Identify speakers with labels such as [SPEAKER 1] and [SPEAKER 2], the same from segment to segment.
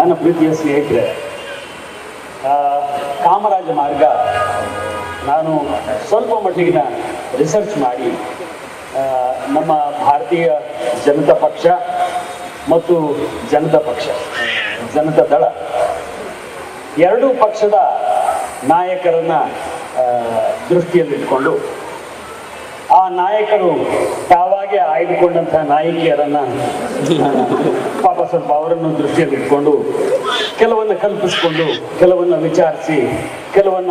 [SPEAKER 1] ನನ್ನ ಪ್ರೀತಿಯ ಸ್ನೇಹಿತರೆ ಕಾಮರಾಜ ಮಾರ್ಗ ನಾನು ಸ್ವಲ್ಪ ಮಟ್ಟಿಗಿನ ರಿಸರ್ಚ್ ಮಾಡಿ ನಮ್ಮ ಭಾರತೀಯ ಜನತಾ ಪಕ್ಷ ಮತ್ತು ಜನತಾ ಪಕ್ಷ, ಜನತಾ ದಳ, ಎರಡೂ ಪಕ್ಷದ ನಾಯಕರನ್ನ ದೃಷ್ಟಿಯಲ್ಲಿಟ್ಕೊಂಡು ಆ ನಾಯಕರು ತಾವಾಗೆ ಆಯ್ದುಕೊಂಡಂತಹ ನಾಯಕಿಯರನ್ನ ಪಾಪ ಸ್ವಲ್ಪ ಅವರನ್ನು ದೃಷ್ಟಿಯಲ್ಲಿಟ್ಕೊಂಡು ಕೆಲವನ್ನ ಕಲ್ಪಿಸಿಕೊಂಡು, ಕೆಲವನ್ನ ವಿಚಾರಿಸಿ, ಕೆಲವನ್ನ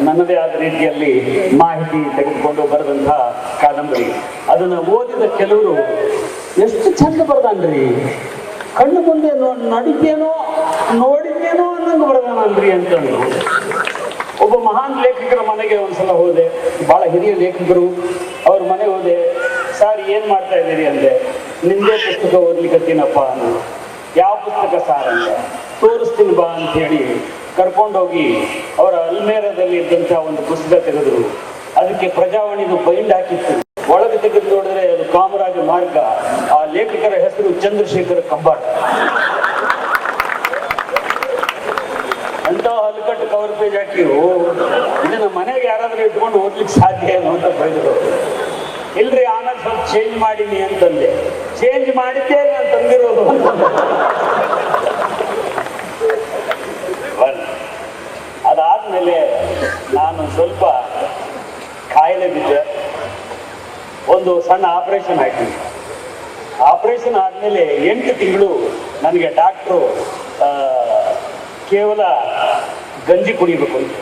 [SPEAKER 1] ನನ್ನದೇ ಆದ ರೀತಿಯಲ್ಲಿ ಮಾಹಿತಿ ತೆಗೆದುಕೊಂಡು ಬರೆದಂತಹ ಕಾದಂಬರಿ. ಅದನ್ನು ಓದಿದ ಕೆಲವರು, ಎಷ್ಟು ಚಂದ ಬರ್ದಾನ್ರಿ? ಕಣ್ಣು ಮುಂದೆ ನೋ- ನಡಿತೇನೋ ನೋಡಿದ್ದೇನೋ ಅನ್ನಂಗೆ ಅಂದ್ರಿ ಅಂತಂದ್ರು. ಒಬ್ಬ ಮಹಾನ್ ಲೇಖಕರ ಮನೆಗೆ ಒಂದ್ಸಲ ಹೋದೆ. ಬಹಳ ಹಿರಿಯ ಲೇಖಕರು ಅವ್ರ ಮನೆ ಹೋದೆ. ಸರ್, ಏನ್ ಮಾಡ್ತಾ ಇದ್ದೀರಿ? ಅಂದೆ. ನಿಂದೇ ಪುಸ್ತಕ ಓದ್ಲಿಕ್ಕತ್ತೀನಪ್ಪ ಅನ್ನ ಯಾವ ಪುಸ್ತಕ ಸಾರ್? ಅಂದೆ. ತೋರಿಸ್ತೀನಿ ಬಾ ಅಂತ ಹೇಳಿ ಕರ್ಕೊಂಡೋಗಿ ಅವರ ಅಲ್ಮೇರದಲ್ಲಿ ಇದ್ದಂತ ಒಂದು ಪುಸ್ತಕ ತೆಗೆದ್ರು. ಅದಕ್ಕೆ ಪ್ರಜಾವಾಣಿದು ಬೈಂಡ್ ಹಾಕಿತ್ತು. ಒಳಗೆ ತೆಗೆದು ನೋಡಿದ್ರೆ ಅದು ಕಾಮರಾಜ ಮಾರ್ಗ. ಆ ಲೇಖಕರ ಹೆಸರು ಚಂದ್ರಶೇಖರ ಕಂಬಾಟ್. ಅಂತ ಹಲ್ಕಟ್ಟು ಕವರ್ ಪೇಜ್ ಹಾಕಿರು ಇದನ್ನ ಮನೆಗೆ ಯಾರಾದ್ರೂ ಇಟ್ಕೊಂಡು ಓದ್ಲಿಕ್ಕೆ ಸಾಧ್ಯ ಏನು ಅಂತ ಬೈದರು ಇಲ್ರಿ ಆಮೇಲೆ ಸ್ವಲ್ಪ ಚೇಂಜ್ ಮಾಡೀನಿ ಅಂತಂದೆ. ಚೇಂಜ್ ಮಾಡಿದ್ದೇ ನಾನು ತಂದಿರೋದು. ಅದಾದ್ಮೇಲೆ ನಾನು ಸ್ವಲ್ಪ ಕಾಯಿಲೆ ಬಿದ್ದೆ. ಒಂದು ಸಣ್ಣ ಆಪರೇಷನ್ ಆಯ್ತು. ಆಪರೇಷನ್ ಆದಮೇಲೆ ಎಂಟು ತಿಂಗಳು ನನಗೆ ಡಾಕ್ಟ್ರು ಕೇವಲ ಗಂಜಿ ಕುಡಿಬೇಕು ಅಂತ.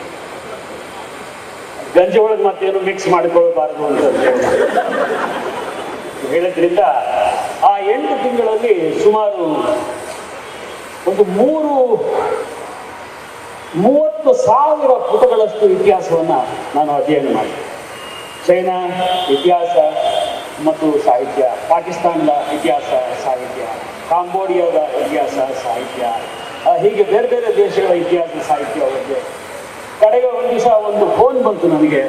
[SPEAKER 1] ಗಂಜಿ ಒಳಗೆ ಮತ್ತೇನು ಮಿಕ್ಸ್ ಮಾಡಿಕೊಳ್ಬಾರ್ದು ಅಂತ ಹೇಳಿದ್ರಿಂದ ಆ ಎಂಟು ತಿಂಗಳಲ್ಲಿ ಸುಮಾರು ಒಂದು ಮೂರು, ಮೂವತ್ತು ಸಾವಿರ ಪುಟಗಳಷ್ಟು ಇತಿಹಾಸವನ್ನು ನಾನು ಅಧ್ಯಯನ ಮಾಡಿದೆ. ಚೈನಾ ಇತಿಹಾಸ ಮತ್ತು ಸಾಹಿತ್ಯ, ಪಾಕಿಸ್ತಾನದ ಇತಿಹಾಸ, ಸಾಹಿತ್ಯ, ಕಾಂಬೋಡಿಯಾದ ಇತಿಹಾಸ, ಸಾಹಿತ್ಯ ಹೀಗೆ ಬೇರೆ ಬೇರೆ ದೇಶಗಳ ಇತಿಹಾಸ ಸಾಹಿತ್ಯ ಅವರಿಗೆ ಕಡೆಗೆ ಒಂದು ದಿವಸ ಒಂದು ಫೋನ್ ಬಂತು ನನಗೆ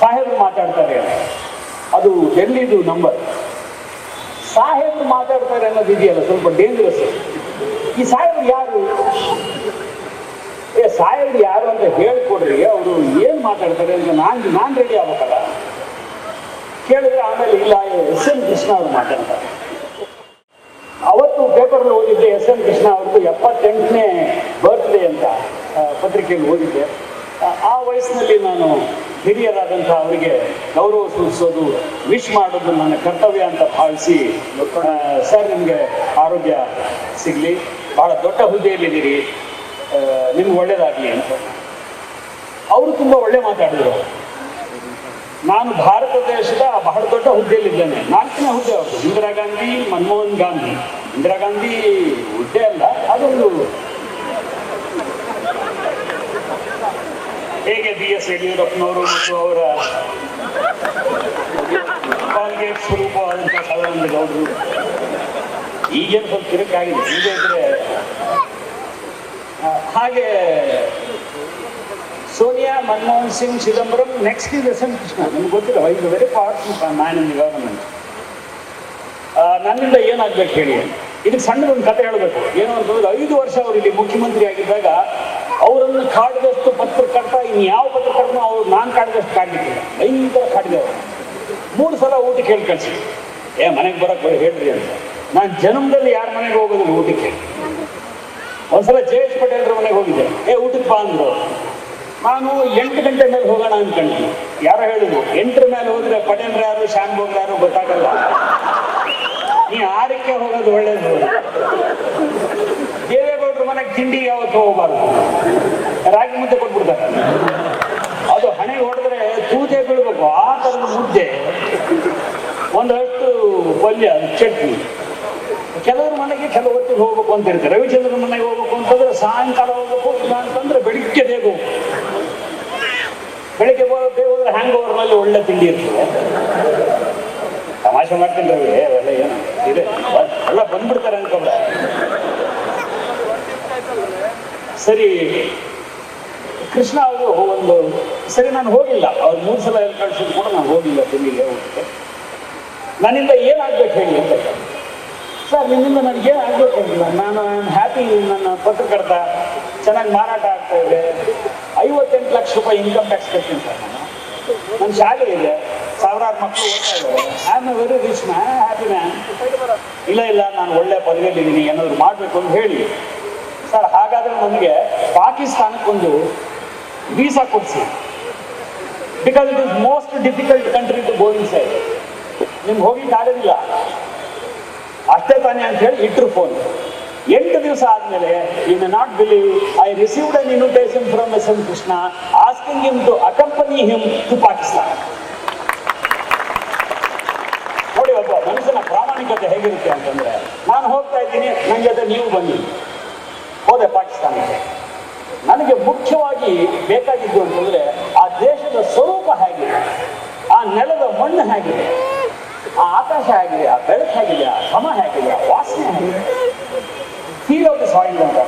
[SPEAKER 1] ಸಾಹೇಬ್ರು ಮಾತಾಡ್ತಾರೆ ಅದು ಡೆಲ್ಲಿದು ನಂಬರ್ ಸಾಹೇಬ್ರು ಮಾತಾಡ್ತಾರೆ ಅನ್ನೋದು ಇದೆಯಲ್ಲ, ಸ್ವಲ್ಪ ಡೇಂಜರಸ್ ಈ ಸಾಹೇಬ್ರು ಯಾರು? ಏ, ಸಾಹೇಬ್ರು ಯಾರು ಅಂತ ಹೇಳ್ಕೊಡ್ರಿ, ಅವರು ಏನು ಮಾತಾಡ್ತಾರೆ ಅಂತ ನಾನು ನಾನು ರೆಡಿ ಆಗ್ಬೇಕಲ್ಲ. ಕೇಳಿದ್ರೆ ಆಮೇಲೆ ಇಲ್ಲ, ಎಸ್ ಎನ್ ಕೃಷ್ಣ ಅವರು ಮಾತಾಡ್ತಾರೆ. ಅವತ್ತು ಪೇಪರ್ ಓದಿದ್ದೆ ಎಸ್ ಎನ್ ಕೃಷ್ಣ ಅವ್ರದ್ದು ಎಪ್ಪತ್ತೆಂಟನೇ ಬರ್ತ್ಡೇ ಅಂತ ಪತ್ರಿಕೆಯಲ್ಲಿ ಓದಿದ್ದೆ. ಆ, ವಯಸ್ಸಿನಲ್ಲಿ ನಾನು ಹಿರಿಯರಾದಂಥ ಅವರಿಗೆ ಗೌರವ ಸೂಚಿಸೋದು ವಿಶ್ ಮಾಡೋದು ನನ್ನ ಕರ್ತವ್ಯ ಅಂತ ಭಾವಿಸಿ ಸರ್ ನಿಮಗೆ ಆರೋಗ್ಯ ಸಿಗಲಿ. ಬಹಳ ದೊಡ್ಡ ಹುದ್ದೆಯಲ್ಲಿದ್ದೀರಿ. ನಿಮ್ಗೆ ಒಳ್ಳೇದಾಗಲಿ ಅಂತ. ಅವರು ತುಂಬ ಒಳ್ಳೆ ಮಾತಾಡಿದರು. ನಾನು ಭಾರತ ದೇಶದ ಬಹಳ ದೊಡ್ಡ ಹುದ್ದೆಯಲ್ಲಿದ್ದೇನೆ. ನಾಲ್ಕನೇ ಹುದ್ದೆ ಅವರು ಇಂದಿರಾ ಗಾಂಧಿ ಮನಮೋಹನ್ ಗಾಂಧಿ. ಇಂದಿರಾ ಗಾಂಧಿ ಹುದ್ದೆ ಅಲ್ಲ, ಅದೊಂದು. ಹೇಗೆ ಬಿ ಎಸ್ ಯಡಿಯೂರಪ್ಪನವರು ಮತ್ತು ಅವರ ಕಾಲ್ಗೇಟ್ ಸ್ವರೂಪವಾದಂತಹ ಸದಾನಂದ ಗೌಡರು ಈಗೇನು ಸ್ವಲ್ಪ ತಿರುಕಾಗಿದೆ ಈಗ ಇದ್ರೆ ಹಾಗೆ Sonia, Manmohan Singh, Chidambaram next is S M Krishna ನಿಮ್ಗೆ ಗೊತ್ತಿಲ್ಲ is very part man in government ನನ್ನಿಂದ ಏನಾಗ್ಬೇಕು ಹೇಳಿ ಇದಕ್ಕೆ ಸಣ್ಣದೊಂದು ಕತೆ ಹೇಳಬೇಕು. ಏನು ಅಂತಂದ್ರೆ ಐದು ವರ್ಷ ಅವರು ಇಲ್ಲಿ ಮುಖ್ಯಮಂತ್ರಿ ಆಗಿದ್ದಾಗ ಅವರನ್ನು ಕಾಡಿದಷ್ಟು ಪತ್ರಕರ್ತ ಇನ್ನು ಯಾವ ಪತ್ರಕರ್ತನೂ ಅವ್ರು ನಾನು ಕಾಡಿದಷ್ಟು ಕಾಡಲಿಕ್ಕಿಲ್ಲ ಭಯಂಕರ ಕಾಡಿದವರು. ಮೂರು ಸಲ ಊಟಕ್ಕೆ ಹೇಳಿ ಕಳಿಸಿ. ಏ, ಮನೆಗೆ ಬರಕ್ಕೆ ಬರೀ ಹೇಳ್ರಿ ಅಂತ. ನಾನು ಜನ್ಮದಲ್ಲಿ ಯಾರ ಮನೆಗೆ ಹೋಗೋದಿಲ್ಲ ಊಟಕ್ಕೆ ಒಂದ್ಸಲ ಜಯೇಶ್ ಪಟೇಲ್ರ ಮನೆಗೆ ಹೋಗಿದ್ದೆ. ಏ, ಊಟಕ್ಕೆ ಬಾ ಅಂದ್ರು ನಾನು ಎಂಟು ಗಂಟೆ ಮೇಲೆ ಹೋಗೋಣ ಅನ್ಕೊಂಡ್ವಿ. ಯಾರೋ ಹೇಳಿದ್ರು, ಎಂಟರ ಮೇಲೆ ಹೋದ್ರೆ ಪಟೇಲ್ರ ಯಾರು ಶ್ಯಾಮ್ ಬೋಗ್ರು ಯಾರು ಗೊತ್ತಾಗಲ್ಲ? ನೀ ಆರಕ್ಕೆ ಹೋಗೋದು ಒಳ್ಳೇದು ದೇವೇಗೌಡರು ಮನೆಗೆ ತಿಂಡಿ ಯಾವತ್ತು ಹೋಗಬಾರ್ದು. ರಾಗಿ ಮುದ್ದೆ ಕೊಟ್ಬಿಡ್ತಾರೆ. ಅದು ಹಣೆ ಹೊಡೆದ್ರೆ ತೂತೆ ಬೀಳ್ಬೇಕು. ಆ ಥರದ ಮುದ್ದೆ. ಒಂದಷ್ಟು ಪಲ್ಯ, ಚಟ್ನಿ. ಕೆಲವ್ರ ಮನೆಗೆ ಕೆಲವು ಹೊತ್ತಿಗೆ ಹೋಗ್ಬೇಕು ಅಂತ ಇರ್ತಾರೆ. ರವಿಚಂದ್ರನ ಮನೆಗೆ ಹೋಗ್ಬೇಕು ಅಂತಂದ್ರೆ ಸಾಯಂಕಾಲ ಹೋಗ್ಬೇಕು, ಇಲ್ಲ ಅಂತಂದ್ರೆ ಬೆಳಿಗ್ಗೆ ಬೇಗ. ಬೆಳಿಗ್ಗೆ ಹೋದ್ರೆ ಹ್ಯಾಂಗ್ ಓವರ್ನಲ್ಲಿ ಒಳ್ಳೆ ತಿಂಡಿ ಇರ್ತದೆ. ತಮಾಷೆ ಮಾಡ್ತೀನಿ ರವಿ ಅವೆಲ್ಲ ಏನು? ಇದೆ. ಎಲ್ಲ ಬಂದ್ಬಿಡ್ತಾರೆ ಅನ್ಕೊಂಡ್ರೆ ಸರಿ, ಕೃಷ್ಣ ಅವರು ಒಂದು, ಸರಿ, ನಾನು ಹೋಗಿಲ್ಲ. ಅವ್ರು ಮೂರು ಸಲ ಕಳ್ಸಿದ್ರು ಕೂಡ ನಾನು ಹೋಗಿಲ್ಲ ತಿಂಡಿಗೆ ಊಟಕ್ಕೆ ನನ್ನಿಂದ ಏನಾಗ್ಬೇಕು ಹೇಳಿ ಅಂತ ಸರ್, ನಿಮ್ಮಿಂದ ನನಗೆ ಆಗಬೇಕಾಗಿಲ್ಲ ನಾನು ಹ್ಯಾಪಿ ನನ್ನ ಪತ್ರಕರ್ತ, ಚೆನ್ನಾಗಿ ಮಾರಾಟ ಆಗ್ತಾ ಇದೆ. ಐವತ್ತೆಂಟು ಲಕ್ಷ ರೂಪಾಯಿ ಇನ್ಕಮ್ ಟ್ಯಾಕ್ಸ್ ಕಟ್ತೀನಿ ಸರ್ ನಾನು. ನನ್ನ ಶಾಲೆ ಇದೆ. ಸಾವಿರಾರು ಮಕ್ಕಳು ಓದ್ತಾ ಇದ್ದಾರೆ. I am a very rich man happy man ಇಲ್ಲ ಇಲ್ಲ, ನಾನು ಒಳ್ಳೆ ಪದವಿಯಲ್ಲಿದ್ದೀನಿ, ಏನಾದರೂ ಮಾಡಬೇಕು ಅಂತ ಹೇಳಿ. ಸರ್, ಹಾಗಾದ್ರೆ ನನಗೆ ಪಾಕಿಸ್ತಾನಕ್ಕೊಂದು ವೀಸಾ ಕೊಡಿಸಿ. Because it is most difficult country to go inside ನಿಮ್ಗೆ ಹೋಗ್ಲಿಕ್ಕೆ ಆಗೋದಿಲ್ಲ. ಅಷ್ಟೇ ತಾನೇ ಅಂತ ಹೇಳಿ ಇಟ್ರು ಫೋನ್ ಎಂಟು ದಿವಸ ಆದಮೇಲೆ in not believe I received an invitation from S M Krishna asking him to accompany him to Pakistan ನೋಡಿ ಒಬ್ಬ ಮನುಷ್ಯನ ಪ್ರಾಮಾಣಿಕತೆ ಹೇಗಿರುತ್ತೆ ಅಂತಂದ್ರೆ, ನಾನು ಹೋಗ್ತಾ ಇದ್ದೀನಿ ನನ್ನ ಜೊತೆ ನೀವು ಬನ್ನಿ. ಹೋದೆ ಪಾಕಿಸ್ತಾನಕ್ಕೆ. ನನಗೆ ಮುಖ್ಯವಾಗಿ ಬೇಕಾಗಿದ್ದು ಅಂತಂದ್ರೆ, ಆ ದೇಶದ ಸ್ವರೂಪ ಹೇಗಿದೆ, ಆ ನೆಲದ ಮಣ್ಣು ಹೇಗಿದೆ, ಆ ಆಕಾಶ ಹೇಗಿದೆ, ಆ ಬೆಳಕು ಹೇಗಿದೆ, ಆ ಸಮ ಹೇಗಿದೆ, ಆ ವಾಸನೆ ಹೇಗಿದೆ. ಫೀಲ್ ಆಫ್ ದ ಸಾಯಿಲ್ ಅಂತ.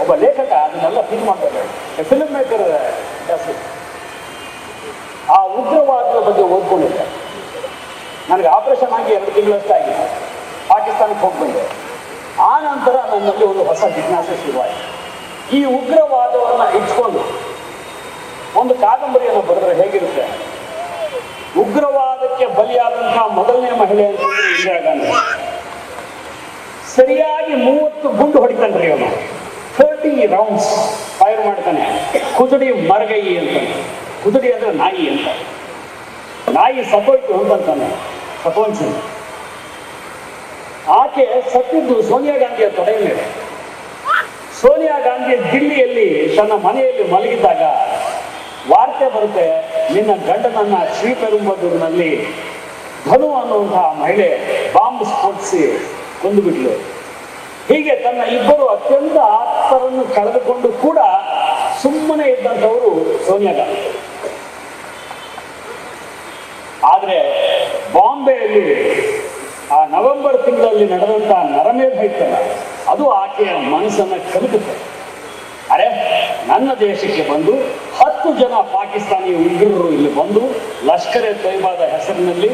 [SPEAKER 1] ಒಬ್ಬ ಲೇಖಕ ಅದನ್ನೆಲ್ಲ ಫೀಲ್ ಮಾಡ್ತಾರೆ. ಫಿಲ್ಮ್ ಮೇಕರ್ ಆ ಉಗ್ರವಾದದ ಬಗ್ಗೆ ಓದ್ಕೊಂಡಿದ್ದೆ. ನನಗೆ ಆಪರೇಷನ್ ಆಗಿ ಎರಡು ತಿಂಗಳಷ್ಟೇ ಆಗಿದೆ ಪಾಕಿಸ್ತಾನಕ್ಕೆ ಹೋಗಿ ಬಂದೆ ಆ ನಂತರ ನನ್ನಲ್ಲಿ ಒಂದು ಹೊಸ ಜಿಜ್ಞಾಸೆ ಶುರುವಾಯಿತು. ಈ ಉಗ್ರವಾದವನ್ನು ಇಟ್ಕೊಂಡು ಒಂದು ಕಾದಂಬರಿಯನ್ನು ಬರೆದ್ರೆ ಹೇಗಿರುತ್ತೆ? ಉಗ್ರವಾದಕ್ಕೆ ಬಲಿಯಾದಂತಹ ಮೊದಲನೇ ಮಹಿಳೆ ಅಂತಂದ್ರೆ ಇಂದಿರಾ ಸರಿಯಾಗಿ ಮೂವತ್ತು ಗುಂಡು ಹೊಡಿತಾನ್ರಿ ಅವನು. ಥರ್ಟಿ ರೌಂಡ್ಸ್ ಫೈರ್ ಮಾಡ್ತಾನೆ. ಕುದುಡಿ ಮರಗೈ ಅಂತ. ಕುದುಡಿ ಅಂದ್ರೆ ನಾಯಿ ಅಂತ. ನಾಯಿ ಸತ್ತೋಯ್ತು ಅಂತಂತಾನೆ ಸತೋನ್ಸಿ ಆಕೆ ಸತ್ತಿದ್ದು ಸೋನಿಯಾ ಗಾಂಧಿಯ ತೊಡೆಯ ಮೇಲೆ ಸೋನಿಯಾ ಗಾಂಧಿ ದಿಲ್ಲಿಯಲ್ಲಿ ತನ್ನ ಮನೆಯಲ್ಲಿ ಮಲಗಿದ್ದಾಗ ವಾರ್ತೆ ಬರುತ್ತೆ, ನಿನ್ನ ಗಂಡನನ್ನ ಶ್ರೀಪೆರುಂಬದೂರಿನಲ್ಲಿ ಧನು ಅನ್ನುವಂತಹ ಮಹಿಳೆ ಬಾಂಬ್ ಸ್ಫೋಟಿಸಿ ಕೊಂದುಬಿಟ್ಲು. ಹೀಗೆ ತನ್ನ ಇಬ್ಬರು ಅತ್ಯಂತ ಆಪ್ತರನ್ನು ಕಳೆದುಕೊಂಡು ಕೂಡ ಸುಮ್ಮನೆ ಇದ್ದಂಥವರು ಸೋನಿಯಾ ಗಾಂಧಿ. ಆದ್ರೆ ಬಾಂಬೆಯಲ್ಲಿ ಆ ನವೆಂಬರ್ ತಿಂಗಳಲ್ಲಿ ನಡೆದಂತ ನರಮೇಧ ಇತ್ತಲ್ಲ ಅದು ಆಕೆಯ ಮನಸ್ಸನ್ನ ಕಲಕುತ್ತೆ ಅರೆ, ನನ್ನ ದೇಶಕ್ಕೆ ಬಂದು ಹತ್ತು ಜನ ಪಾಕಿಸ್ತಾನಿ ಉಗ್ರರು ಇಲ್ಲಿ ಬಂದು ಲಷ್ಕರ್ ಎ ತೊಯ್ಬಾದ ಹೆಸರಿನಲ್ಲಿ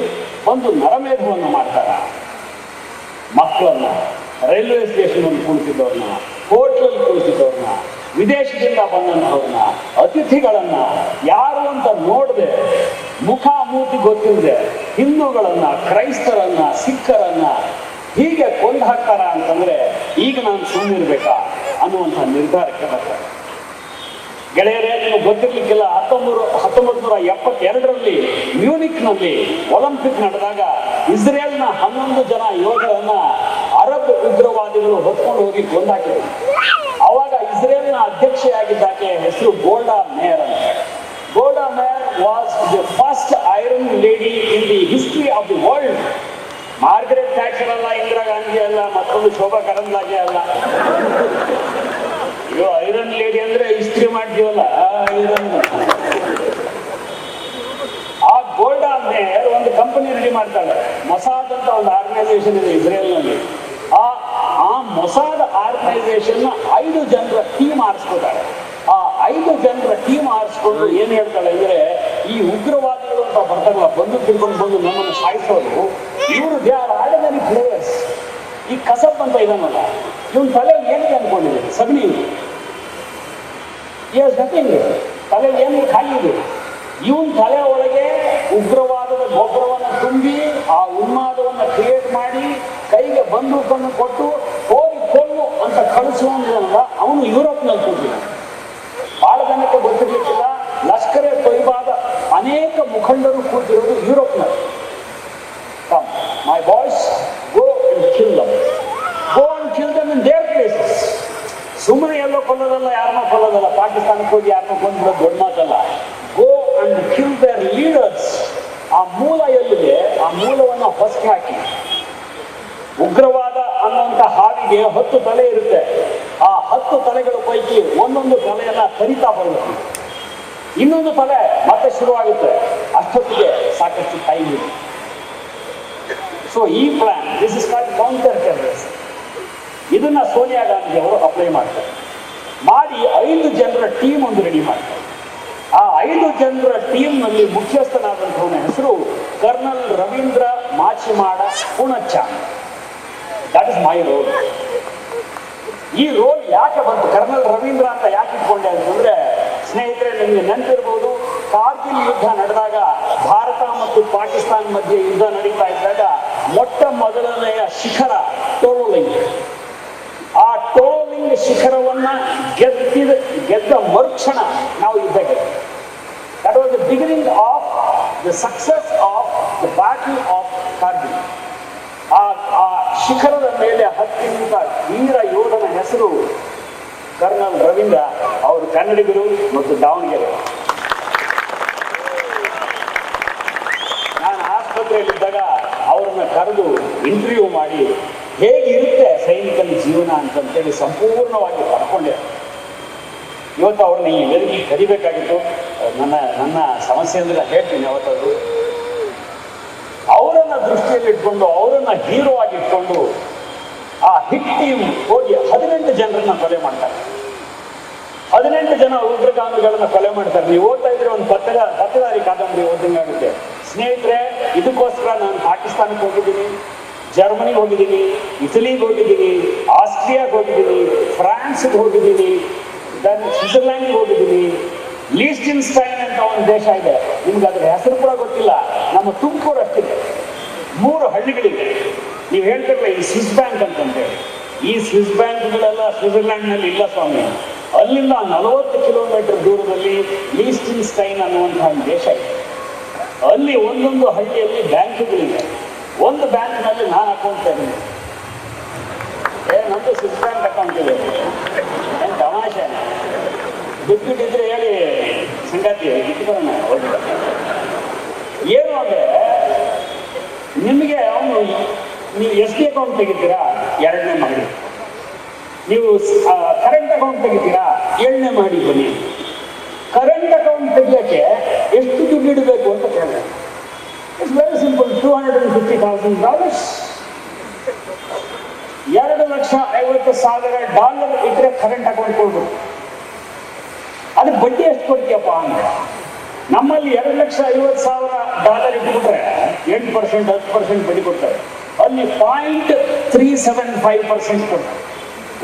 [SPEAKER 1] ಒಂದು ನರಮೇಧವನ್ನು ಮಾಡ್ತಾರ. ಮಕ್ಕಳನ್ನ, ರೈಲ್ವೆ ಸ್ಟೇಷನ್ ಕುಳಿತಿದ್ದವ್ರನ್ನ, ಹೋಟ್ಲಲ್ಲಿ ಕುಳಿತಿದ್ದವ್ರನ್ನ ವಿದೇಶದಿಂದ ಬಂದಂಥವ್ರನ್ನ, ಅತಿಥಿಗಳನ್ನ ಯಾರು ಅಂತ ನೋಡದೆ ಮೂತಿ ಗೊತ್ತಿಲ್ಲದೆ ಹಿಂದೂಗಳನ್ನ, ಕ್ರೈಸ್ತರನ್ನ, ಸಿಖ್ಖರನ್ನ ಹೀಗೆ ಕೊಂದು ಹಾಕ್ತಾರ ಅಂತಂದ್ರೆ ಈಗ ನಾನು ಸುಮ್ಮನಿರ್ಬೇಕಾ ಅನ್ನುವಂಥ ನಿರ್ಧಾರಕ್ಕೆ ಬರ್ತಾರೆ. ಗೆಳೆಯರೇ, ನಿಮಗೆ ಗೊತ್ತಿರ್ಲಿಕ್ಕಿಲ್ಲ ಹತ್ತೊಂಬತ್ತು ಹತ್ತೊಂಬತ್ತು ನೂರ ಎಪ್ಪತ್ತೆರಡರಲ್ಲಿ ಮ್ಯೂನಿಕ್ನಲ್ಲಿ ಒಲಿಂಪಿಕ್ ನಡೆದಾಗ ಇಸ್ರೇಲ್ನ ಹನ್ನೊಂದು ಜನ ಯೋಧರನ್ನ ಅರಬ್ ಉಗ್ರವಾದಿಗಳು ಹೊತ್ಕೊಂಡು ಹೋಗಿ ಕೊಂದಾಕಿದ್ರು ಅಧ್ಯಕ್ಷೆಯಾಗಿದ್ದಾಕೆ ಹೆಸರು ಗೋಲ್ಡಾ ಮೇಯರ್ ಅಂತ. Golda Meir was the first iron lady in the history of the world. Margaret Thatcher ಅಲ್ಲ, ಇಂದಿರಾ ಗಾಂಧಿ ಅಲ್ಲ, ಮತ್ತೊಂದು ಶೋಭಾ ಕರಂದ್ಲಾಜೆ ಅಲ್ಲ. ಅಯ್ಯೋ, ಐರನ್ ಲೇಡಿ ಅಂದ್ರೆ ಹಿಸ್ಟ್ರಿ ಮಾಡ್ತೀವಲ್ಲ ಐರನ್. ಆ ಗೋಲ್ಡಾ ಮೇಯರ್ ಒಂದು ಕಂಪನಿ ರೆಡಿ ಮಾಡ್ತಾಳೆ. ಮಸಾದ್ ಅಂತ ಒಂದು ಆರ್ಗನೈಸೇಷನ್ ಇದೆ ಇಸ್ರೇಲ್ನಲ್ಲಿ. ಮೊಸಾದ್ ಆರ್ಗನೈಸೇಷನ್ ಐದು ಜನರ ಟೀಮ್ ಆರಿಸ್ಕೊತಾಳೆ ಆ ಐದು ಜನರ ಟೀಮ್ ಆರಿಸ್ಕೊಂಡು ಏನ್ ಹೇಳ್ತಾಳೆ ಅಂದ್ರೆ, ಈ ಉಗ್ರವಾದಿಗಳು ಅಂತ ಬರ್ತಾರಲ್ಲ, ಬಂದು ತಿಳ್ಕೊಂಡು ಬಂದು ನಮ್ಮನ್ನು ಸಾಯಿಸೋದು, ಇವರು ದೇ ಆರ್ ಪ್ಲೇಯರ್ಸ್ ಈ ಕಸಬ್ ಅಂತ ಇದನ್ನಲ್ಲ ಇವನ್ ತಲೆ ಏನಿದೆ ಅನ್ಕೊಂಡಿದೆ ಸಗಣಿ ಎಸ್ ನಥಿಂಗ್ ತಲೆ ಏನು ಖಾಲಿ ಇದೆ? ಇವನ್ ತಲೆ ಒಳಗೆ ಉಗ್ರವಾದದ ಗೊಬ್ಬರವನ್ನು ತುಂಬಿ, ಆ ಉನ್ಮಾದವನ್ನು ಕ್ರಿಯೇಟ್ ಮಾಡಿ, ಕೈಗೆ ಬಂದೂಕನ್ನು ಕೊಟ್ಟು ಹೋಗಿ ಅಂತ ಕಳಿಸುವಂದ್ರಲ್ಲ ಅವನು ಯುರೋಪ್ನಲ್ಲಿ ಕೂತಿದ್ದಾನೆ ಬಹಳ ಜನಕ್ಕೆ ಗೊತ್ತಿರಲಿಕ್ಕಿಲ್ಲ ಲಷ್ಕರೆ ತೊಯ್ಬಾದ ಅನೇಕ ಮುಖಂಡರು ಕೂತಿರೋದು ಯುರೋಪ್ನಲ್ಲಿ. Come, my boys, go and kill them Go and kill them in their places. ಸುಮ್ಮನೆ ಎಲ್ಲೋ ಕೊಲ್ಲೋದಲ್ಲ ಯಾರನ್ನೋ ಕೊಲ್ಲೋದಲ್ಲ ಪಾಕಿಸ್ತಾನಕ್ಕೆ ಹೋಗಿ ಯಾರನ್ನೋ ಕೊಂದ್ಬಿಡೋದು ದೊಡ್ಡ ಮಾತಲ್ಲ. Go and kill their leaders ಆ ಮೂಲ ಎಲ್ಲಿದೆ? ಆ ಮೂಲವನ್ನು ಹೊಸಕಿ ಹಾಕಿ. ಉಗ್ರವಾದ ಅನ್ನುವಂಥ ಹಾವಿಗೆ ಹತ್ತು ತಲೆ ಇರುತ್ತೆ. ಆ ಹತ್ತು ತಲೆಗಳ ಪೈಕಿ ಒಂದೊಂದು ತಲೆಯನ್ನ ಕರಿತಾ ಬರುತ್ತೆ ಇನ್ನೊಂದು ತಲೆ ಮತ್ತೆ ಶುರುವಾಗುತ್ತೆ. ಅಷ್ಟೊತ್ತಿಗೆ ಸಾಕಷ್ಟು ಟೈಮ್ ಇದೆ. ಸೊ ಈ plan this is called counter terrorist ಇದನ್ನ ಸೋನಿಯಾ ಗಾಂಧಿ ಅವರು ಅಪ್ಲೈ ಮಾಡ್ತಾರೆ. ಮಾಡಿ ಐದು ಜನರ ಟೀಮ್ ಒಂದು ರೆಡಿ ಮಾಡ್ತಾರೆ. ಆ ಐದು ಜನರ ಟೀಮ್ನಲ್ಲಿ ಮುಖ್ಯಸ್ಥನಾದಂಥವನ ಹೆಸರು colonel Ravindra Machimada Punachcha. That is my role ಈ ರೋಲ್ ಯಾಕೆ ಬಂತು? ಕರ್ನಲ್ ರವೀಂದ್ರ ಅಂತ ಯಾಕೆ ಇಟ್ಕೊಂಡೆ ಅಂತಂದ್ರೆ ಸ್ನೇಹಿತರೆ, ನಿಮಗೆ ನೆನಪಿರ್ಬೋದು, ಕಾರ್ಗಿಲ್ ಯುದ್ಧ ನಡೆದಾಗ ಭಾರತ ಮತ್ತು ಪಾಕಿಸ್ತಾನ ಮಧ್ಯೆ ಯುದ್ಧ ನಡೀತಾ ಇದ್ದಾಗ ಮೊಟ್ಟ ಮೊದಲನೆಯ ಶಿಖರ ಟೋಲಿಂಗ್. ಆ ಟೋಲಿಂಗ್ ಶಿಖರವನ್ನ ಗೆದ್ದಿದ, ಗೆದ್ದ ಮರುಕ್ಷಣ ನಾವು ಗೆದ್ದ that was the beginning of the success of the battle of Kargil ಆ ಶಿಖರದ ಮೇಲೆ ಹತ್ತಿನಿಂದ ವೀರ ಯೋಧನ ಹೆಸರು ಕರ್ನಲ್ ರವೀಂದ್ರ. ಅವರು ಕನ್ನಡಿಗರು ಮತ್ತು ದಾವಣಗೆರೆ. ನಾನು ಆಸ್ಪತ್ರೆಯಲ್ಲಿದ್ದಾಗ ಅವರನ್ನ ಕರೆದು ಇಂಟರ್ವ್ಯೂ ಮಾಡಿ ಹೇಗಿರುತ್ತೆ ಸೈನಿಕನ ಜೀವನ ಅಂತಂತೇಳಿ ಸಂಪೂರ್ಣವಾಗಿ ಪಡ್ಕೊಂಡೆ. ಇವತ್ತು ಅವ್ರನ್ನ ಈ ವೇದಿಕೆ ಕರಿಬೇಕಾಗಿತ್ತು. ನನ್ನ ನನ್ನ ಸಮಸ್ಯೆ ಅಂದ್ರೆ ಹೇಳ್ತೀನಿ ಯಾವತ್ತಾದ್ರು. ಅವರನ್ನ ದೃಷ್ಟಿಯಲ್ಲಿ ಇಟ್ಕೊಂಡು, ಅವರನ್ನ ಹೀರೋ ಆಗಿ ಇಟ್ಕೊಂಡು, ಆ ಹಿಟ್ ಟೀಮ್ ಹೋಗಿ ಹದಿನೆಂಟು ಜನರನ್ನ ಕೊಲೆ ಮಾಡ್ತಾರೆ. ಹದಿನೆಂಟು ಜನ ಉಗ್ರಗಾಮಿಗಳನ್ನ ಕೊಲೆ ಮಾಡ್ತಾರೆ. ನೀವು ಓದ್ತಾ ಇದ್ರೆ ಒಂದು ಪತ್ರ ಪತ್ತದಾರಿ ಕಾದಂಬರಿ ಓದಂಗಾಗುತ್ತೆ ಸ್ನೇಹಿತರೆ, ಇದಕ್ಕೋಸ್ಕರ ನಾನು ಪಾಕಿಸ್ತಾನಕ್ಕೆ ಹೋಗಿದ್ದೀನಿ, ಜರ್ಮನಿಗೆ ಹೋಗಿದ್ದೀನಿ, ಇಟಲಿಗೆ ಹೋಗಿದ್ದೀನಿ, ಆಸ್ಟ್ರಿಯಾಗೆ ಹೋಗಿದ್ದೀನಿ, ಫ್ರಾನ್ಸ್ಗೆ ಹೋಗಿದ್ದೀನಿ ದೆನ್ ಸ್ವಿಟ್ಜರ್ಲ್ಯಾಂಡ್ಗೆ ಹೋಗಿದ್ದೀನಿ. ಲೀಸ್ಟಿನ್ ಸ್ಟೈನ್ ಅಂತ ಒಂದು ದೇಶ ಇದೆ. ನಿಮ್ಗೆ ಅದ್ರ ಹೆಸರು ಕೂಡ ಗೊತ್ತಿಲ್ಲ. ನಮ್ಮ ತುಮಕೂರು ಅಷ್ಟಿದೆ ಮೂರು ಹಳ್ಳಿಗಳಿವೆ. ನೀವು ಹೇಳ್ತಿರಲ್ಲ ಈ ಸ್ವಿಸ್ ಬ್ಯಾಂಕ್ ಅಂತಂತೇಳಿ ಈ ಸ್ವಿಸ್ ಬ್ಯಾಂಕ್ಗಳೆಲ್ಲ ಸ್ವಿಟ್ಜರ್ಲ್ಯಾಂಡ್ನಲ್ಲಿ ಇಲ್ಲ ಸ್ವಾಮಿ. ಅಲ್ಲಿಂದ ನಲವತ್ತು ಕಿಲೋಮೀಟರ್ ದೂರದಲ್ಲಿ ಲೀಸ್ಟಿನ್ ಸ್ಟೈನ್ ಅನ್ನುವಂತಹ ದೇಶ ಇದೆ. ಅಲ್ಲಿ ಒಂದೊಂದು ಹಳ್ಳಿಯಲ್ಲಿ ಬ್ಯಾಂಕ್ಗಳಿವೆ. ಒಂದು ಬ್ಯಾಂಕ್ನಲ್ಲಿ ನಾನು ಅಕೌಂಟ್ ತೆಗೆದು ಏ, ನಂದು ಸ್ವಿಸ್ ಬ್ಯಾಂಕ್ ಅಕೌಂಟ್ ಇದೆ. ಏನು ತಮಾಷೆ. ದುಡ್ಡಿದ್ರೆ ಹೇಳಿ, ಸಂಗಾತಿ, ಇಟ್ಕೊಳ್ಳೋಣ ಏನು ಅಂದ್ರೆ ನಿಮಗೆ ಅವನು, ನೀವು ಎಸ್ ಡಿ ಅಕೌಂಟ್ ತೆಗಿತೀರಾ? ಎರಡನೇ ಮಾಡಿ. ನೀವು ಕರೆಂಟ್ ಅಕೌಂಟ್ ತೆಗಿತೀರಾ? ಏಳನೇ ಮಾಡಿ ಬನ್ನಿ. ಕರೆಂಟ್ ಅಕೌಂಟ್ ತೆಗಿಯೋಕ್ಕೆ ಎಷ್ಟು ದುಡ್ಡು ಇಡಬೇಕು ಅಂತ ಕೇಳಿದೆ. It's very simple two hundred and fifty thousand dollars ಎರಡು ಲಕ್ಷ ಐವತ್ತು ಸಾವಿರ ಡಾಲರ್ ಇದ್ರೆ ಕರೆಂಟ್ ಅಕೌಂಟ್ ಕೊಡ್ಬೇಕು ಅದಕ್ಕೆ ಬಡ್ಡಿ ಎಷ್ಟು ಕೊಡ್ತೀಯಪ್ಪ ಅಂದ್ರೆ ನಮ್ಮಲ್ಲಿ ಎರಡು ಲಕ್ಷ ಐವತ್ತು ಸಾವಿರ ಡಾಲರ್ ಇಟ್ಬಿಟ್ರೆ ಎಂಟು ಪರ್ಸೆಂಟ್ ಹತ್ತು ಪರ್ಸೆಂಟ್ ಬಡ್ಡಿ ಕೊಡ್ತಾರೆ. ಅಲ್ಲಿ point three seven five percent ಕೊಡ್ತಾರೆ.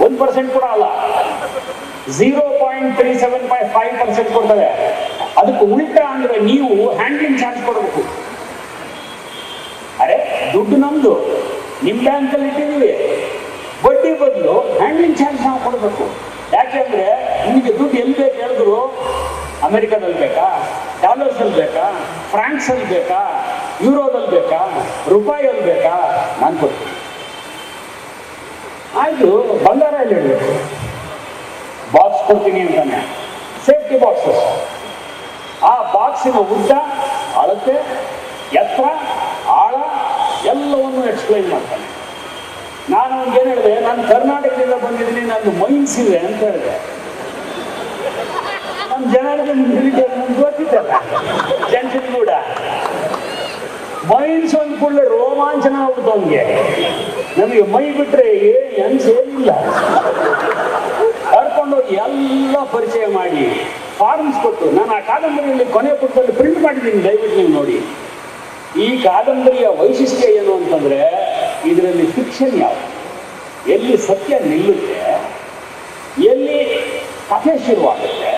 [SPEAKER 1] ಒಂದು ಪರ್ಸೆಂಟ್ ಕೂಡ ಅಲ್ಲ. Zero point three seven five five percent ಕೊಡ್ತಾರೆ. ಅದಕ್ಕೆ ಉಲ್ಟಾ ಅಂದ್ರೆ ನೀವು ಹ್ಯಾಂಡ್ಲಿಂಗ್ ಚಾರ್ಜ್ ಕೊಡಬೇಕು. ಅರೆ, ದುಡ್ಡು ನಮ್ದು. ನಿಮ್ಮ ಬ್ಯಾಂಕಲ್ಲಿ ಇಟ್ಟಿದ್ದೀವಿ. ಬಡ್ಡಿ ಬದಲು ಹ್ಯಾಂಡ್ಲಿಂಗ್ ಚಾರ್ಜ್ ನಾವು ಕೊಡಬೇಕು. ಯಾಕೆಂದ್ರೆ ನಿಮಗೆ ದುಡ್ಡು ಎಲ್ಲಿ ಬೇಕು ಹೇಳಿದ್ರು ಅಮೆರಿಕದಲ್ಲಿ ಬೇಕಾ? ಡಾಲರ್ಸ್ ಅಲ್ಲಿ ಬೇಕಾ? ಫ್ರಾನ್ಸ್ ಅಲ್ಲಿ ಬೇಕಾ? ಯುರೋದಲ್ಲಿ ಬೇಕಾ? ರೂಪಾಯಿಯಲ್ಲಿ ಬೇಕಾ? ನಾನು ಕೊಡ್ತೀನಿ. ಆಯಿತು, ಬಂಗಾರ ಎಲ್ಲಿ ಹೇಳಬೇಕು ಬಾಕ್ಸ್ ಕೊಡ್ತೀನಿ ಅಂತಾನೆ. ಸೇಫ್ಟಿ ಬಾಕ್ಸಸ್ ಆ ಬಾಕ್ಸಿನ ಉದ್ದ, ಅಳತೆ, ಎತ್ತರ, ಆಳ, ಎಲ್ಲವನ್ನು ಎಕ್ಸ್ಪ್ಲೈನ್ ಮಾಡ್ತಾನೆ. ನಾನು ಅವ್ನಿಗೇನು ಹೇಳಿದೆ, ನಾನು ಕರ್ನಾಟಕದಿಂದ ಬಂದಿದ್ದೀನಿ ನಾನು ಮೈನ್ಸ್ ಇದೆ ಅಂತ ಹೇಳಿದೆ. ನಮ್ಮ ಜನಾರ್ದನ್ ಗೊತ್ತಿದ್ದಲ್ಲ ಜನ್ಸಿದ್ ಕೂಡ. ಮೈನ್ಸ್ ಒಂದು ಕೂಡ ರೋಮಾಂಚನ ಆಗ್ಬಿಡ್ತು ಅವನಿಗೆ ನಮಗೆ ಮೈ ಬಿಟ್ರೆ ಏನು ಅನ್ಸೇನಿಲ್ಲ ಕರ್ಕೊಂಡೋಗಿ ಎಲ್ಲ ಪರಿಚಯ ಮಾಡಿ ಫಾರ್ಮ್ಸ್ ಕೊಟ್ಟು, ನಾನು ಆ ಕಾದಂಬರಿಯಲ್ಲಿ ಕೊನೆ ಪುಟದಲ್ಲಿ ಪ್ರಿಂಟ್ ಮಾಡಿದ್ದೀನಿ ದಯವಿಟ್ಟು ನೀವು ನೋಡಿ. ಈ ಕಾದಂಬರಿಯ ವೈಶಿಷ್ಟ್ಯ ಏನು ಅಂತಂದ್ರೆ, ಇದರಲ್ಲಿ ಫಿಕ್ಷನ್ ಯಾವುದು? ಎಲ್ಲಿ ಸತ್ಯ ನಿಲ್ಲುತ್ತೆ? ಎಲ್ಲಿ ಕಥೆ ಶುರುವಾಗುತ್ತೆ?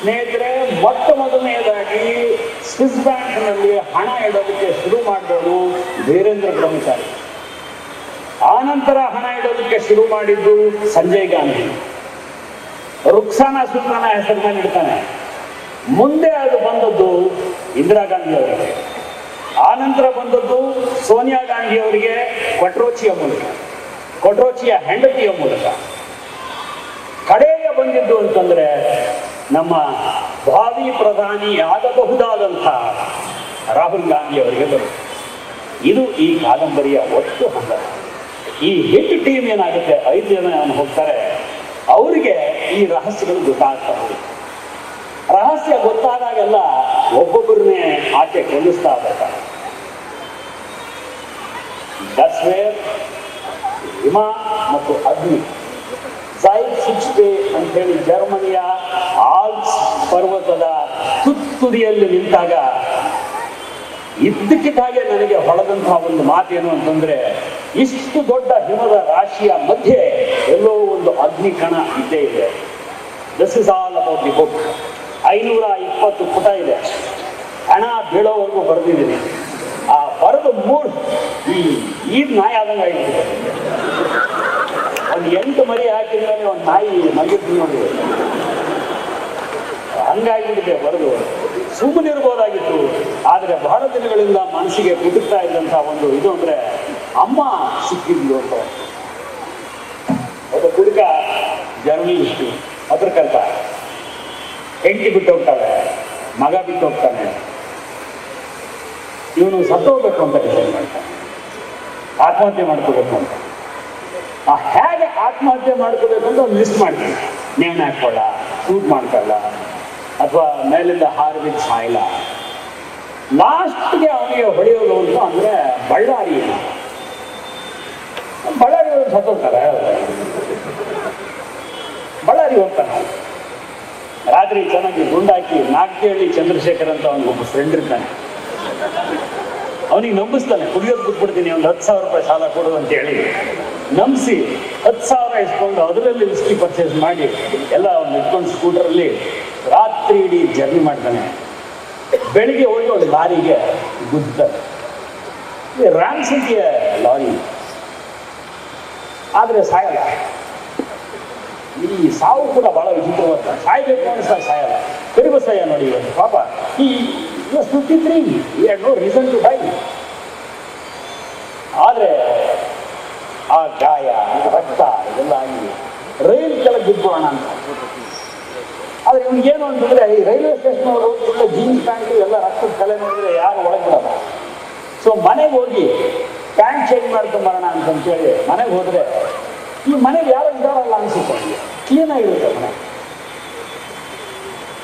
[SPEAKER 1] ಸ್ನೇಹಿತರೆ ಮೊಟ್ಟ ಮೊದಲನೆಯದಾಗಿ ಸ್ವಿಸ್ ಬ್ಯಾಂಕ್ನಲ್ಲಿ ಹಣ ಇಡೋದಕ್ಕೆ ಶುರು ಮಾಡಿದವರು ವೀರೇಂದ್ರ ಬ್ರಹ್ಮಚಾರಿ. ಆನಂತರ ಹಣ ಇಡೋದಕ್ಕೆ ಶುರು ಮಾಡಿದ್ದು ಸಂಜಯ್ ಗಾಂಧಿ. ರುಕ್ಸಾನ ಸುಲ್ತಾನ ಹೆಸರಿನಲ್ಲಿ ನೀಡ್ತಾನೆ ಮುಂದೆ ಅದು ಬಂದದ್ದು ಇಂದಿರಾ ಗಾಂಧಿ ಅವರಿಗೆ. ಆನಂತರ ಬಂದದ್ದು ಸೋನಿಯಾ ಗಾಂಧಿ ಅವರಿಗೆ ಕೊಟ್ರೋಚಿಯ ಮೂಲಕ, ಕೊಟ್ರೋಚಿಯ ಹೆಂಡತಿಯ ಮೂಲಕ. ಕಡೆಗೆ ಬಂದಿದ್ದು ಅಂತಂದ್ರೆ ನಮ್ಮ ಭಾವಿ ಪ್ರಧಾನಿ ಆಗಬಹುದಾದಂಥ ರಾಹುಲ್ ಗಾಂಧಿ ಅವರಿಗೆ ಬರುತ್ತೆ. ಇದು ಈ ಕಾದಂಬರಿಯ ಒಟ್ಟು ಹಂಗ. ಈ ಹಿಟ್ ಟೀಮ್ ಏನಾಗುತ್ತೆ, ಐದು ಜನ ಹೋಗ್ತಾರೆ, ಅವರಿಗೆ ಈ ರಹಸ್ಯಗಳು ಗೊತ್ತಾಗ್ತಾ ಹೋಗುತ್ತೆ ರಹಸ್ಯ ಗೊತ್ತಾದಾಗೆಲ್ಲ ಒಬ್ಬೊಬ್ಬರನ್ನೇ ಆಚೆ ಕೊಲ್ಲಿಸ್ತಾ ಬರ್ತಾರೆ. ದಟ್ಸ್ ವೇರ್ ಹಿಮ ಮತ್ತು ಅಗ್ನಿ ಸೈಡ್ ಸಿಕ್ಸ್ಟೆ ಅಂತ ಹೇಳಿ ಜರ್ಮನಿಯ ಆಲ್ಸ್ ಪರ್ವತದ ತುತ್ತುದಿಯಲ್ಲಿ ನಿಂತಾಗ ಇದ್ದಕ್ಕಿದ್ದಾಗೆ ನನಗೆ ಹೊಳೆದಂತಹ ಒಂದು ಮಾತೇನು ಅಂತಂದ್ರೆ, ಇಷ್ಟು ದೊಡ್ಡ ಹಿಮದ ರಾಶಿಯ ಮಧ್ಯೆ ಎಲ್ಲೋ ಒಂದು ಅಗ್ನಿಕಣ ಇದ್ದೇ ಇದೆ. This is all about the book ಐನೂರ ಇಪ್ಪತ್ತು ಪುಟ ಇದೆ. ಹಣ ಬೀಳೋವರೆಗೂ ಬರೆದಿದ್ದೀನಿ. ಆ ಬರೆದು ಮೂರು ಈ ಈದ್ ನಾಯಿ ಆದಂಗೆ ಒಂದು ಎಂಟು ಮರಿ ಹಾಕಿದ ಒಂದು ನಾಯಿ ಮಗಿದ್ದು ನೋಡಿ. ಹಂಗಾಗಿಬಿಟ್ಟಿದೆ ಬರೆದು. ಸುಮ್ಮನಿರ್ಬೋದಾಗಿತ್ತು. ಆದರೆ ಬಹಳ ದಿನಗಳಿಂದ ಮನಸ್ಸಿಗೆ ಕುಟುಕ್ತಾ ಇದ್ದಂಥ ಒಂದು ಇದು ಅಂದ್ರೆ ಅಮ್ಮ ಸಿಕ್ಕಿದ್ಲು ಅಂತ. ಒಬ್ಬ ಹುಡುಗ ಜರ್ನಲಿಸ್ಟ್ ಪತ್ರಕರ್ತ ಹೆಂಡತಿ ಬಿಟ್ಟು ಹೋಗ್ತಾಳೆ. ಮಗ ಬಿಟ್ಟು ಹೋಗ್ತಾನೆ. ಇವನು ಸತ್ತೋಗ್ಬೇಕು ಅಂತ ಡಿಸೈಡ್ ಮಾಡ್ತಾನೆ. ಆತ್ಮಹತ್ಯೆ ಮಾಡ್ಕೋಬೇಕು ಅಂತ. ಆ ಆತ್ಮಹತ್ಯೆ ಮಾಡ್ಕೋಬೇಕು ಅಂತ ಒಂದು ಲಿಸ್ಟ್ ಮಾಡ್ತೀನಿ. ಮೇಣ ಹಾಕೊಳ್ಳ, ಸೂಟ್ ಮಾಡ್ಕೊಳ್ಳ, ಅಥವಾ ಮೇಲಿಂದ ಹಾರು ಬಿದ್ದು ಸಾಯಿಲ್ಲ ಲಾಸ್ಟ್ಗೆ ಅವನಿಗೆ ಹೊಡೆಯೋದು ಅಂತ ಅಂದ್ರೆ ಬಳ್ಳಾರಿ. ಬಳ್ಳಾರಿ ಸತ್ತೋಗ್ತಾರೆ. ಬಳ್ಳಾರಿ ಹೋಗ್ತಾನೆ ರಾತ್ರಿ ಚೆನ್ನಾಗಿ ಗುಂಡಾಕಿ ನಾಗ್ತಿಹಳ್ಳಿ ಚಂದ್ರಶೇಖರ್ ಅಂತ ಅವನಿಗೊಬ್ಬ ಫ್ರೆಂಡ್ ಇರ್ತಾನೆ. ಅವನಿಗೆ ನಂಬಿಸ್ತಾನೆ, ಕುಡಿಯೋದು ಬಿಟ್ಬಿಡ್ತೀನಿ, ಒಂದು ಹತ್ತು ಸಾವಿರ ರೂಪಾಯಿ ಸಾಲ ಕೊಡು ಅಂತ ಹೇಳಿ. ನಂಬಿಸಿ ಹತ್ತು ಸಾವಿರ ಇಸ್ಕೊಂಡು ಅದರಲ್ಲಿ ವಿಸ್ಕಿ ಪರ್ಚೇಸ್ ಮಾಡಿ ಎಲ್ಲ ಅವ್ನು ಇಟ್ಕೊಂಡು ಸ್ಕೂಟರಲ್ಲಿ ರಾತ್ರಿ ಇಡೀ ಜರ್ನಿ ಮಾಡ್ತಾನೆ. ಬೆಳಿಗ್ಗೆ ಹೋಗಿ ಒಂದು ಲಾರಿಗೆ ಗುದ್ದ. ರಾಮ್ ಸಂಖ್ಯೆಯ ಲಾರಿ. ಆದರೆ ಸಾಯಲ್ಲ. ಈ ಸಾವು ಕೂಡ ಬಹಳ ವಿಚಿತ್ರವಾದ. ಸಾಯ್ಬೇಕು ಅನ್ಸ ಸಾಯಲ್ಲ. ಕರಿಬಸಯ್ಯ ನೋಡಿ ಇವತ್ತು. ಪಾಪ, ಈ ಸುತ್ತಿದ್ರಿ? ಎರಡು ನೋ ರೀಸನ್ ಟು ಬೈ ಆದರೆ ಆ ಗಾಯ ರಕ್ತ ಇದೆಲ್ಲ ಆಗಿ ಬಿದ್ದುಬಿಡೋಣ ಅಂತ. ಆದ್ರೆ ಇವ್ನಿಗೇನು ಅಂತಂದ್ರೆ ಈ ರೈಲ್ವೆ ಸ್ಟೇಷನ್ ಅವರು ಒಳ್ಳೆ ಜೀನ್ಸ್ ಪ್ಯಾಂಟ್ ಎಲ್ಲ ರಕ್ತದ ತಲೆ ನೋಡಿದ್ರೆ ಯಾರು ಒಳಗಿರಲ್ಲ. ಸೊ ಮನೆಗೆ ಹೋಗಿ ಪ್ಯಾಂಟ್ ಚೇಂಜ್ ಮಾಡ್ಕೊಂಬರೋಣ ಅಂತಂತೇಳಿ ಮನೆಗೆ ಹೋದ್ರೆ ಈ ಮನೆಗೆ ಯಾರು ಇದಾರಲ್ಲ ಅನ್ಸುತ್ತೆ. ಕ್ಲೀನ್ ಆಗಿರುತ್ತೆ ಮನೆ.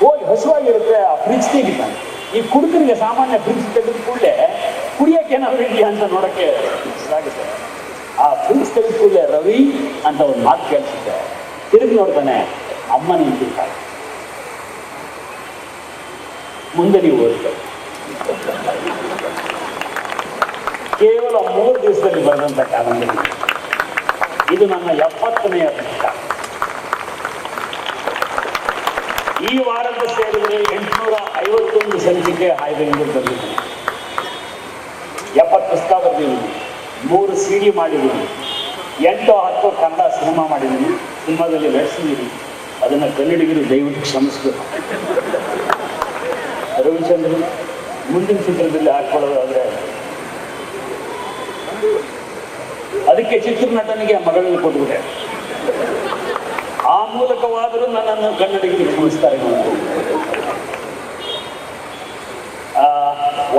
[SPEAKER 1] ಹೋಗಿ ಹಸುವಾಗಿರುತ್ತೆ ಆ ಫ್ರಿಜ್ ತೆಗಿತಾನೆ. ಈ ಕುಡುಕರಿಗೆ ಸಾಮಾನ್ಯ ಫ್ರಿಜ್ ತೆಗೆದ ಕೂಡಲೇ ಕುಡಿಯಕ್ಕೆ ಏನಾದ್ರು ಇದೆಯಾ ಅಂತ ನೋಡಕ್ಕೆ ಇದಾಗುತ್ತೆ. ಆ ಫ್ರಿಜ್ ತೆಗೆದ ಕೂಡಲೇ ರವಿ ಅಂತ ಒಂದು ಮಾತು ಕೇಳಿಸುತ್ತೆ ತಿರುಗಿ ನೋಡ್ತಾನೆ ಅಮ್ಮ ನಿಂತಿರ್ತಾಳೆ ಮುಂದೆ ನೀವು ಕೇವಲ ಮೂರು ದಿವಸದಲ್ಲಿ ಬರೆದಂಥ ಕಾದಂಬರಿ ಇದು. ನನ್ನ ಎಪ್ಪತ್ತನೆಯ ಪುಸ್ತಕ ಈ ವಾರದ ಸೇರಿದರೆ ಎಂಟುನೂರ ಐವತ್ತೊಂದು ಸಂಚಿಕೆ ಹಾಯ್ದೆಂದು ಬಂದಿದ್ದೀನಿ ಎಪ್ಪತ್ತು ಪುಸ್ತಕ ಬರೆದಿದ್ದೀನಿ ಮೂರು ಸಿ ಡಿ ಮಾಡಿದ್ದೀನಿ. ಎಂಟು ಹತ್ತು ಕನ್ನಡ ಸಿನಿಮಾ ಮಾಡಿದ್ದೀನಿ. ಸಿನಿಮಾದಲ್ಲಿ ನಡೆಸಿದ್ದೀನಿ ಅದನ್ನು ಕನ್ನಡಿಗರು ದಯವಿಟ್ಟು ಕ್ಷಮಿಸಬೇಕು. ರವಿಚಂದ್ರನ್ ಮುಂದಿನ ಚಿತ್ರದಲ್ಲಿ ಹಾಕೊಳ್ಳೋದಾದ್ರೆ ಅದಕ್ಕೆ ಚಿತ್ರನಟನಿಗೆ ಮಗಳನ್ನು ಕೊಟ್ಬಿಟ್ಟೆ. ಆ ಮೂಲಕವಾದರೂ ನನ್ನನ್ನು ಕನ್ನಡಿಗರು ಕ್ಷಮಿಸ್ತಾರೆ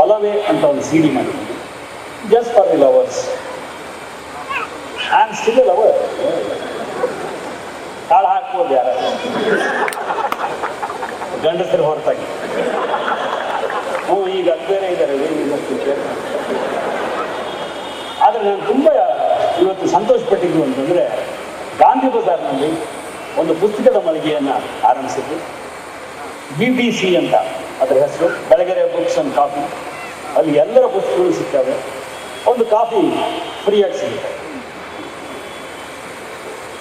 [SPEAKER 1] ಒಲವೇ ಅಂತ ಒಂದು ಸಿಡಿ ಮಾಡಿದ್ದೀನಿ just for the lovers and still lover ತಾಳ ಹಾಕ್ಬೋದು ಯಾರ? ಗಂಡಸರು ಹೊರತಾಗಿ. ಹ್ಞೂ, ಈಗ ಅದು ಬೇರೆ ಇದ್ದಾರೆ ಆದರೆ ನಾನು ತುಂಬ ಇವತ್ತು ಸಂತೋಷಪಟ್ಟಿದ್ದು ಅಂತಂದರೆ ಗಾಂಧಿ ಬಜಾರ್ನಲ್ಲಿ ಒಂದು ಪುಸ್ತಕದ ಮಳಿಗೆಯನ್ನು ಆರಂಭಿಸಿದ್ದು ಬಿ ಬಿ ಸಿ ಅಂತ ಅದರ ಹೆಸರು, ಬೆಳಗೆರೆ ಬುಕ್ಸ್ ಅಂಡ್ ಕಾಫಿ ಅಲ್ಲಿ ಎಲ್ಲರ ಪುಸ್ತಕಗಳು ಸಿಗ್ತವೆ. ಒಂದು ಕಾಫಿ ಫ್ರೀಯಾಗಿ ಸಿಗುತ್ತೆ.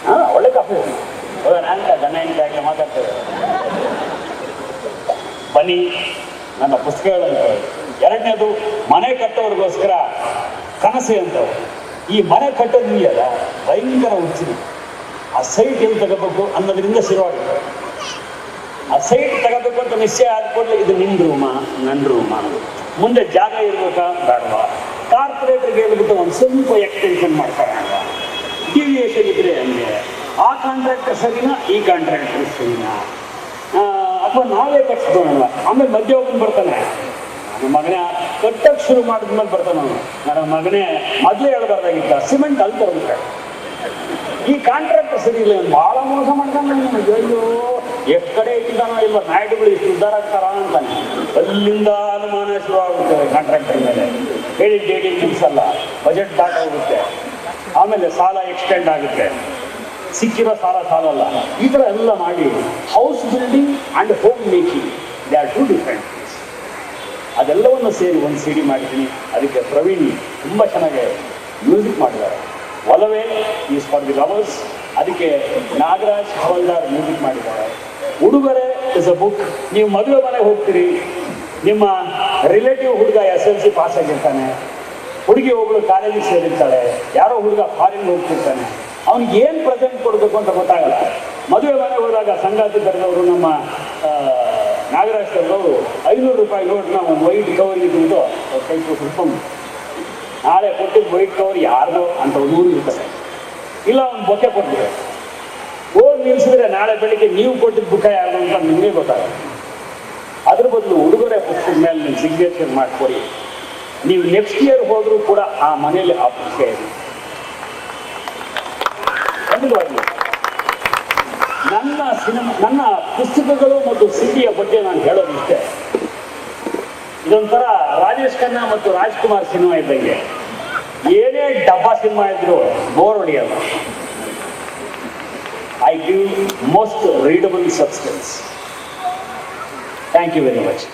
[SPEAKER 1] ಹಾಂ, ಒಳ್ಳೆ ಕಾಫಿ ಅಂತ ಗಣ ಹೆಂಡತಿ ಮಾತಾಡ್ತೇವೆ ಬನ್ನಿ, ನನ್ನ ಪುಸ್ತಕಗಳನ್ನು ಎರಡನೇದು, ಮನೆ ಕಟ್ಟೋರಿಗೋಸ್ಕರ ಕನಸು ಅಂತವು ಈ ಮನೆ ಕಟ್ಟೋದಿದೆಯಲ್ಲ ಭಯಂಕರ ಹುಚ್ಚಿದೆ ಆ ಸೈಟ್ ಎಲ್ಲಿ ತಗೋಬೇಕು ಅನ್ನೋದ್ರಿಂದ ಶುರುವಾಗುತ್ತೆ. ಆ ಸೈಟ್ ತಗೋಬೇಕು ಅಂತ ನಿಶ್ಚಯ ಆದ ಕೂಡಲೇ ಇದು ನಿನ್ನ ರೂಮ ನನ್ನ ರೂಮ ಮುಂದೆ ಜಾಗ ಇರ್ಬೇಕಾ? ಬೇಡವಾ. ಕಾರ್ಪೊರೇಟರ್ಗೆ ಹೇಳ್ಬಿಟ್ಟು ಒಂದು ಸ್ವಲ್ಪ ಎಕ್ಸ್ಟೆನ್ಷನ್ ಮಾಡ್ತಾರೆ. ಡಿವಿಯೇಷನ್ ಇದ್ರೆ ಹಂಗೆ. ಆ ಕಾಂಟ್ರಾಕ್ಟರ್ ಸರಿನಾ? ಈ ಕಾಂಟ್ರಾಕ್ಟರ್ ಸರಿನಾ? ಅಥವಾ ನಾವೇ ಕಟ್ಸ್ಕೊಳ್ಳೋಣ ಆಮೇಲೆ ಮಧ್ಯ ಒಬ್ಬನು ಬರ್ತಾನೆ. ನನ್ನ ಮಗನೇ ಕಟ್ಟಕ್ಕೆ ಶುರು ಮಾಡಿದ್ಮೇಲೆ ಬರ್ತಾನೆ ಅವನು. ನನ್ನ ಮಗನೇ ಮೊದಲೇ ಹೇಳ್ಬಾರ್ದಾಗಿತ್ತ ಸಿಮೆಂಟ್ ಅಲ್ಲಿ ತರ್ಬಿಟ್ರೆ ಈ ಕಾಂಟ್ರಾಕ್ಟರ್ ಸರಿ ಇಲ್ಲ. ಭಾಳ ಮೋಸ ಮಾಡ್ತಾನೆ. ಅಯ್ಯೋ ಎಷ್ಟು ಕಡೆ ಇಟ್ಟಿದ್ದಾನೋ ಇಲ್ಲ. ನಾಯ್ಡುಗಳು ಇಷ್ಟು ಉದ್ದಾರ ಆಗ್ತಾರ ಅಂತಾನೆ. ಅಲ್ಲಿಂದ ಅನುಮಾನ ಶುರು ಆಗುತ್ತೆ ಕಾಂಟ್ರಾಕ್ಟರ್ ಮೇಲೆ. ಹೇಳಿದ ಡೇಟಿಗೆ ಮುಗಿಸಲ್ಲ. ಬಜೆಟ್ ದಾಟ ಹೋಗುತ್ತೆ. ಆಮೇಲೆ ಸಾಲ ಎಕ್ಸ್ಟೆಂಡ್ ಆಗುತ್ತೆ. ಸಿಕ್ಕಿರೋ ಸಾಲ ಸಾಲಲ್ಲ. ಈ ಥರ ಎಲ್ಲ ಮಾಡಿ house building and home making they are two different ಅದೆಲ್ಲವನ್ನು ಸೇರಿ ಒಂದು ಸಿಡಿ ಮಾಡಿದ್ದೀನಿ. ಅದಕ್ಕೆ ಪ್ರವೀಣ್ ತುಂಬ ಚೆನ್ನಾಗಿ ಮ್ಯೂಸಿಕ್ ಮಾಡಿದ್ದಾರೆ. ಒಲವೇ ಈಸ್ ಫಾರ್ ದಿ ಲವರ್ಸ್ ಅದಕ್ಕೆ ನಾಗರಾಜ್ ಹವಲ್ದಾರ್ ಮ್ಯೂಸಿಕ್ ಮಾಡಿದ್ದಾರೆ. ಉಡುಗೊರೆ ಇಸ್ ಅ ಬುಕ್ ನೀವು ಮದುವೆ ಮನೆಗೆ ಹೋಗ್ತೀರಿ. ನಿಮ್ಮ ರಿಲೇಟಿವ್ ಹುಡುಗ ಎಸ್ ಎಲ್ ಸಿ ಪಾಸ್ ಆಗಿರ್ತಾನೆ. ಹುಡುಗಿ ಒಬ್ಬಳು ಕಾಲೇಜಿಗೆ ಸೇರಿರ್ತಾಳೆ. ಯಾರೋ ಹುಡುಗ ಫಾರಿನ್ ಹೋಗ್ತಿರ್ತಾನೆ. ಅವ್ನಿಗೆ ಏನು ಪ್ರೆಸೆಂಟ್ ಕೊಡಬೇಕು ಅಂತ ಗೊತ್ತಾಗಲ್ಲ. ಮದುವೆ ಮನೆ ಹೋದಾಗ ಸಂಗಾತಿ ಕರೆದವರು ನಮ್ಮ ನಾಗರಾಜ್ ಕರೆದವರು ಐನೂರು ರೂಪಾಯಿ ನೋಟ್ನ ಒಂದು ವೈಟ್ ಕವರ್ ತಿಂದು ಕೈ ಸ್ವಲ್ಪ ನಾಳೆ ಕೊಟ್ಟಿದ್ದು ವೈಟ್ ಕವರ್ ಯಾರ್ದು ಅಂತ ಒಂದು ಊರು ಇರ್ತಾರೆ ಇಲ್ಲ ಒಂದು ಬೊಕ್ಕೆ ಕೊಟ್ಟಿದೆ ಹೋಗಿ ನಿಲ್ಸಿದ್ರೆ ನಾಳೆ ಬೆಳಿಗ್ಗೆ ನೀವು ಕೊಟ್ಟಿದ್ದ ಬುಕ್ಕ ಯಾರು ಅಂತ ನಿಮಗೆ ಗೊತ್ತಾಗಲ್ಲ. ಅದ್ರ ಬದಲು ಉಡುಗೊರೆ ಪುಸ್ತಕದ ಮೇಲೆ ನೀವು ಸಿಗ್ನೇಚರ್ ಮಾಡಿಕೊಡಿ ನೀವು ನೆಕ್ಸ್ಟ್ ಇಯರ್ ಹೋದರೂ ಕೂಡ ಆ ಮನೆಯಲ್ಲಿ ಆ ಪುಸ್ತಕ ಇದೆ. ನನ್ನ ಪುಸ್ತಕಗಳು ಮತ್ತು ಸಿಡಿಯ ಬಗ್ಗೆ ನಾನು ಹೇಳೋದಿಷ್ಟೇ. ಇದೊಂಥರ ರಾಜೇಶ್ ಖನ್ನಾ ಮತ್ತು ರಾಜ್ಕುಮಾರ್ ಸಿನಿಮಾ ಇದ್ದಂಗೆ. ಏನೇ ಡಬ್ಬಾ ಸಿನಿಮಾ ಇದ್ರು bore ಹೊಡೆಯಲ್ಲ. I give most readable substance thank you very much